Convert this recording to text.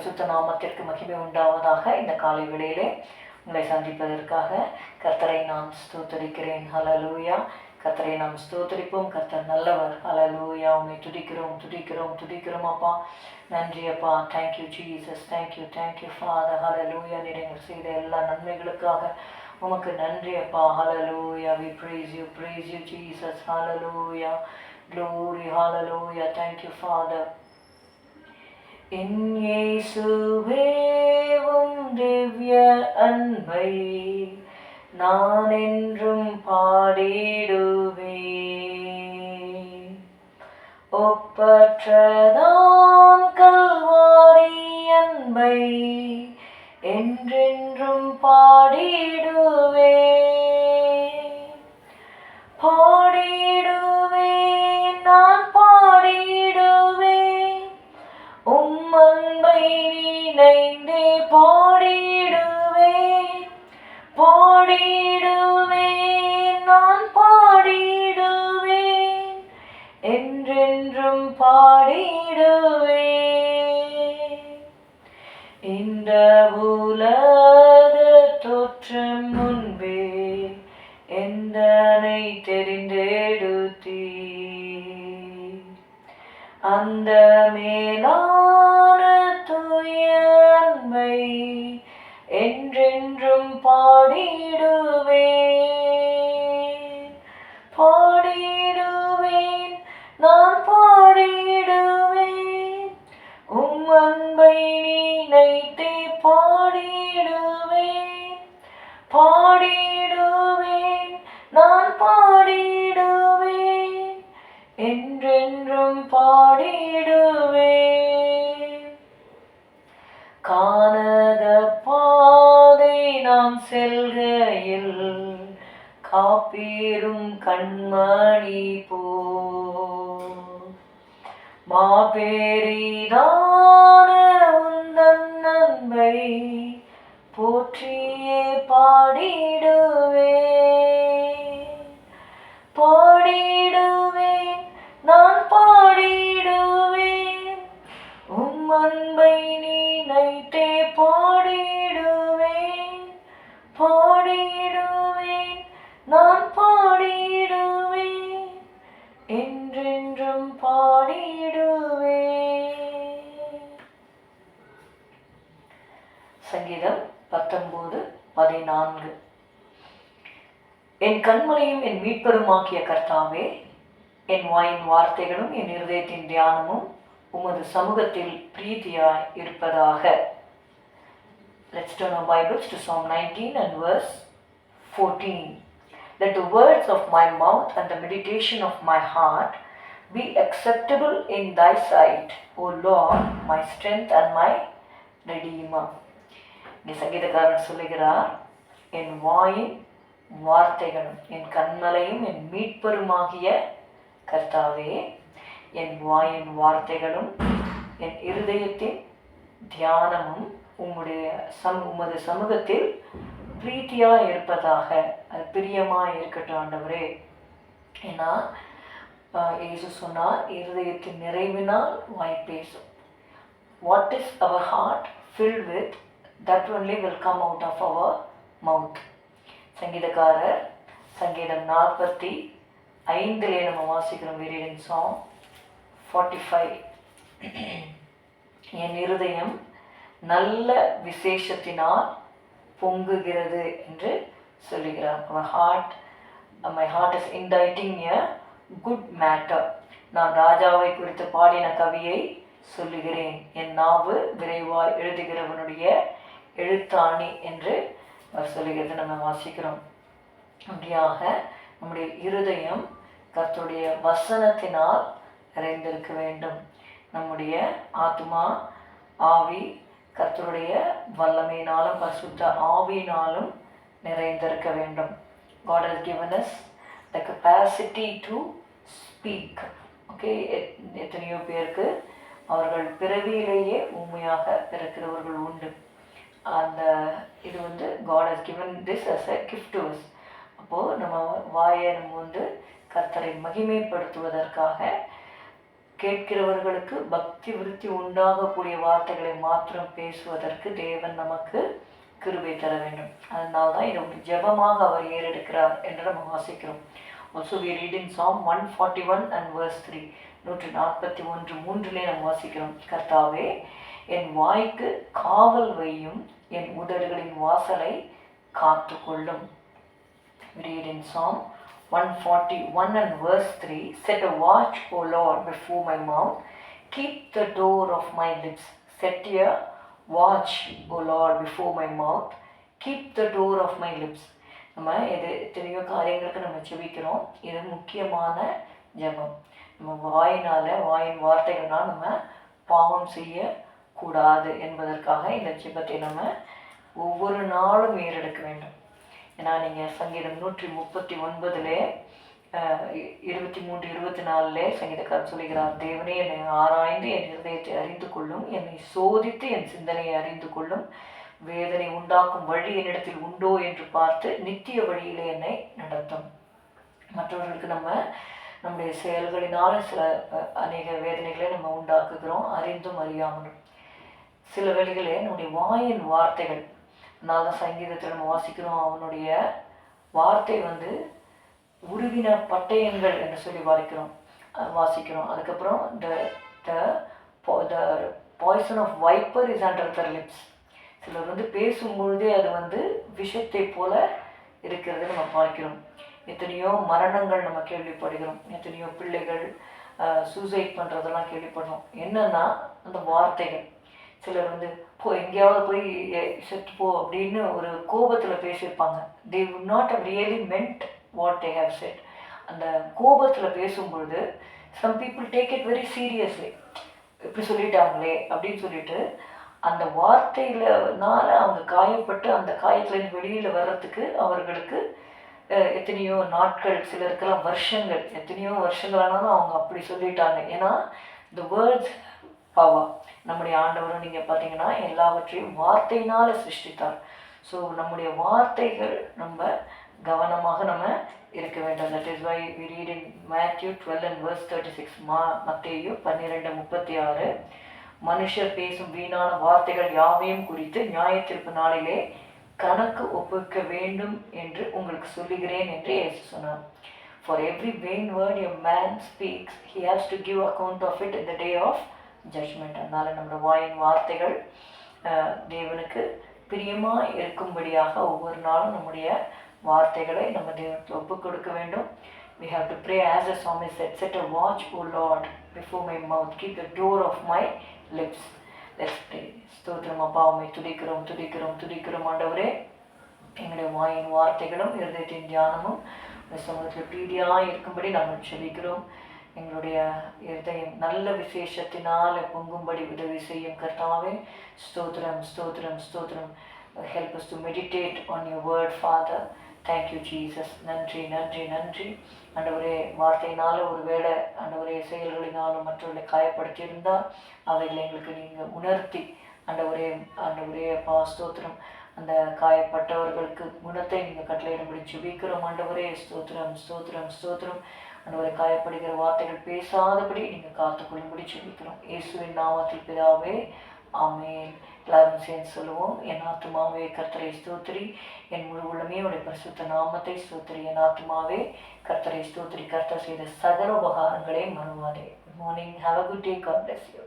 பரிசுத்த நாமத்திற்கு மகிமை உண்டாவதாக இந்த காலை வேளையிலே உங்களை சந்திப்பதற்காக கர்த்தரை நான் ஸ்தோத்தரிக்கிறேன். ஹலலூயா கர்த்தரை நாம் ஸ்தோத்தரிப்போம். கர்த்தர் நல்லவர். ஹலலூயா உண்மை துடிக்கிறோம் துடிக்கிறோம் துடிக்கிறோம் அப்பா. நன்றி அப்பா. Thank you Jesus thank you thank you father hallelujah நீங்கள் செய்த எல்லா நன்மைகளுக்காக உமக்கு நன்றி அப்பா. Hallelujah we praise you praise you Jesus hallelujah glory hallelujah thank you father father என் திவ்ய அன்பை நான் என்றும் பாடிடுவே ஒப்பற்றதாம் இந்த உலக தோற்றம் முன்பே எந்தனை தெரிந்தெடுத்தீ அந்த மேலான தூய அன்பை என்றென்றும் பாடிடுவேன். பாடிடுவேன் நான் பாடிடுவேன். உம் அன்பை நினைத்தே கண்மணி போ. மாபேரிதான உந்தன் நன்மை போற்றியே பாடிடுவே பாடிடுவே நான் சங்கீதம் பத்தொன்பது பதினான்கு என் கண்மலையும் என் மீட்பருமாக்கிய கர்த்தாவே என் வாயின் வார்த்தைகளும் என் இருதயத்தின் தியானமும் உமது சமூகத்தில் பிரீதியாய் இருப்பதாக Let's turn our Bibles to Psalm 19 and verse 14. Let the words of my mouth and the meditation of my heart be acceptable in thy sight, O Lord, my strength and my redeemer. இங்கே சங்கீதக்காரன் சொல்லுகிறார் என் வாயின் வார்த்தைகளும் என் கண்மலையும் என் மீட்பருமாகிய கர்த்தாவே என் வாயின் வார்த்தைகளும் என் இருதயத்தின் தியானமும் உம்முடைய சம் உமது சமூகத்தில் பிரீத்தியாக இருப்பதாக அது பிரியமாக இருக்கட்டும் ஆண்டவரே. ஏன்னா இயேசு சொன்னால் இருதயத்தின் நிறைவினால் வாய் பேசும். What is our heart fill with that only will come out of our mouth சங்கீதக்காரர் சங்கீதம் நாற்பத்தி ஐந்திலே நம்ம வாசிக்கிறோம் வீரின் சாங் ஃபார்ட்டி ஃபைவ் என் இருதயம் நல்ல விசேஷத்தினால் பொங்குகிறது என்று சொல்லுகிறார். My heart my heart is inditing a good matter நான் ராஜாவை குறித்து பாடின கவியை சொல்லுகிறேன். என் நாவு விரைவாய் எழுதுகிறவனுடைய எழுத்தாணி என்று அவர் சொல்லுகிறது. நம்ம வாசிக்கிறோம். அப்படியாக நம்முடைய இருதயம் கர்த்தருடைய வசனத்தினால் நிறைந்திருக்க வேண்டும். நம்முடைய ஆத்மா ஆவி கர்த்தருடைய வல்லமையினாலும் பரிசுத்த ஆவியினாலும் நிறைந்திருக்க வேண்டும். God has given us the capacity to speak okay எத்தனையோ பேருக்கு அவர்கள் பிறவியிலேயே உண்மையாக பிறக்கிறவர்கள் உண்டு. அந்த இது வந்து God has given us as a அப்போது நம்ம வாயை நம்ம வந்து கர்த்தரை மகிமைப்படுத்துவதற்காக கேட்கிறவர்களுக்கு பக்தி விருத்தி உண்டாகக்கூடிய வார்த்தைகளை மாத்திரம் பேசுவதற்கு தேவன் நமக்கு கிருபை தர வேண்டும். அதனால தான் இதை ஒரு ஜெபமாக அவர் ஏறெடுக்கிறார் என்று நம்ம வாசிக்கிறோம். Also we read psalm one forty one and verse three நூற்றி நாற்பத்தி ஒன்று மூன்றிலே நம்ம வாசிக்கிறோம். கர்த்தாவே என் வாய்க்கு காவல் வையும் என் உதடுகளின் வாசலை காத்துக்கொள்ளும் read in Psalm 141 and verse 3 Set a watch, O Lord, before my mouth, keep the door of my lips. Set a watch, O Lord, before my mouth, keep the door of my lips. நம்ம இது எத்தனையோ காரியங்களுக்கு நம்ம ஜெபிக்கிறோம் இது முக்கியமான ஜெபம் நம்ம வாயினால வாயின் வார்த்தைகள்னால் நம்ம பாவம் கூடாது என்பதற்காக இந்த ஜிபத்தை நம்ம ஒவ்வொரு நாளும் ஏறெடுக்க வேண்டும். ஏன்னா நீங்கள் சங்கீதம் நூற்றி முப்பத்தி ஒன்பதுலே இருபத்தி மூன்று இருபத்தி நாலுலே சங்கீதக்காரர் சொல்கிறார் தேவனே என்னை ஆராய்ந்து என் இருதயத்தை அறிந்து கொள்ளும் என்னை சோதித்து என் சிந்தனையை அறிந்து கொள்ளும். வேதனை உண்டாக்கும் வழி என்னிடத்தில் உண்டோ என்று பார்த்து நித்திய வழியிலே என்னை நடத்தும். மற்றவர்களுக்கு நம்ம நம்முடைய செயல்களினால சில அநேக வேதனைகளை நம்ம உண்டாக்குகிறோம் அறிந்தும் அறியாமலும். சில வேளைகளே நம்முடைய வாயின் வார்த்தைகள். அதனால தான் சங்கீதத்தில் நம்ம வாசிக்கிறோம் அவனுடைய வார்த்தை வந்து உருவின பட்டயங்கள் என்று சொல்லி வாசிக்கிறோம் வாசிக்கிறோம். அதுக்கப்புறம் the the the poison of viper is under the lips சிலர் வந்து பேசும்பொழுதே அது வந்து விஷத்தை போல இருக்கிறது நம்ம பார்க்கிறோம். எத்தனையோ மரணங்கள் நம்ம கேள்விப்படுகிறோம். எத்தனையோ பிள்ளைகள் சூசைட் பண்ணுறதெல்லாம் கேள்விப்படுறோம். என்னன்னா அந்த வார்த்தைகள். சிலர் வந்து போ எங்கேயாவது போய் செத்து போ அப்படின்னு ஒரு கோபத்தில் பேசியிருப்பாங்க. They would not have really meant what they have said அந்த கோபத்தில் பேசும்பொழுது some people take it very seriously இப்படி சொல்லிட்டாங்களே அப்படின்னு சொல்லிட்டு அந்த வார்த்தையிலனால அவங்க காயப்பட்டு அந்த காயத்துலேருந்து வெளியில் வர்றதுக்கு அவர்களுக்கு எத்தனையோ நாட்கள் சிலருக்கெல்லாம் வருஷங்கள் எத்தனையோ வருஷங்கள் ஆனாலும் அவங்க அப்படி சொல்லிட்டாங்க. ஏன்னா த வேர்ட்ஸ் பவர் நம்முடைய ஆண்டவரும் நீங்கள் பார்த்தீங்கன்னா எல்லாவற்றையும் வார்த்தையினால் சிருஷ்டித்தார். ஸோ நம்முடைய வார்த்தைகள் நம்ம கவனமாக நம்ம இருக்க வேண்டும். That is why we read in Matthew twelve and verse thirty six மா மத்தேயு பன்னிரெண்டு முப்பத்தி ஆறு மனுஷர் பேசும் வீணான வார்த்தைகள் யாவையும் குறித்து நியாயத்திற்பு நாளிலே கணக்கு ஒப்புவிக்க வேண்டும் என்று உங்களுக்கு சொல்லுகிறேன் என்று இயேசு சொன்னார். For every vain word a man speaks he has give give of it it the day of judgment அதனால் நம்மளோட வாயின் வார்த்தைகள் தேவனுக்கு பிரியமாக இருக்கும்படியாக ஒவ்வொரு நாளும் நம்முடைய வார்த்தைகளை நம்ம தேவனுக்கு ஒப்பு கொடுக்க வேண்டும். We have to pray as a psalmist said set a watch o lord before my mouth. Keep the door of my lips. Let's pray. ஸ்தோத்திரம் அப்பா அம்மை துடிக்கிறோம் துடிக்கிறோம் துடிக்கிறோம் ஆண்டவரே. எங்களுடைய வாயின் வார்த்தைகளும் இருதயத்தின் தியானமும் இந்த சமூகத்தில் பிரீதியாக இருக்கும்படி நாங்கள் செபிக்கிறோம். எங்களுடைய இதயம் நல்ல விசேஷத்தினால் பொங்கும்படி உதவி செய்யும் கர்த்தாவே. ஸ்தோத்திரம் ஸ்தோத்திரம் ஸ்தோத்திரம். Help us to meditate on your word father thank you Jesus நன்றி நன்றி நன்றி. அண்டவரே வார்த்தையினால ஒருவேளை அண்டவரே செயல்களினாலும் மற்றவர்களை காயப்படுத்தியிருந்தால் அவைகளை எங்களுக்கு நீங்கள் உணர்த்தி அண்டவரே அண்டவரே அப்பா ஸ்தோத்திரம். அந்த காயப்பட்டவர்களுக்கு குணத்தை நீங்கள் கட்டளையிடும்படி ஜெபிக்கிறோம் ஆண்டவரே. ஸ்தோத்திரம் ஸ்தோத்திரம் ஸ்தோத்திரம். ஆண்டவரை காயப்படுகிற வார்த்தைகள் பேசாதபடி நீங்கள் காத்துக்கொள்ளும்படி சொல்லிக்கிறோம் இயேசுவின் நாமத்தில் பிதாவே ஆமென். எல்லாரும் சேர்ந்து சொல்லுவோம் என் ஆத்மாவே கர்த்தரை ஸ்தோத்திரி. என் முழு உள்ளமே உடைய பரிசுத்த நாமத்தை ஸ்தோத்திரி. என் ஆத்மாவே கர்த்தரை ஸ்தோத்திரி. கர்த்தர் செய்த சகல உபகாரங்களே மறுவாதே. Good morning have a good day God bless you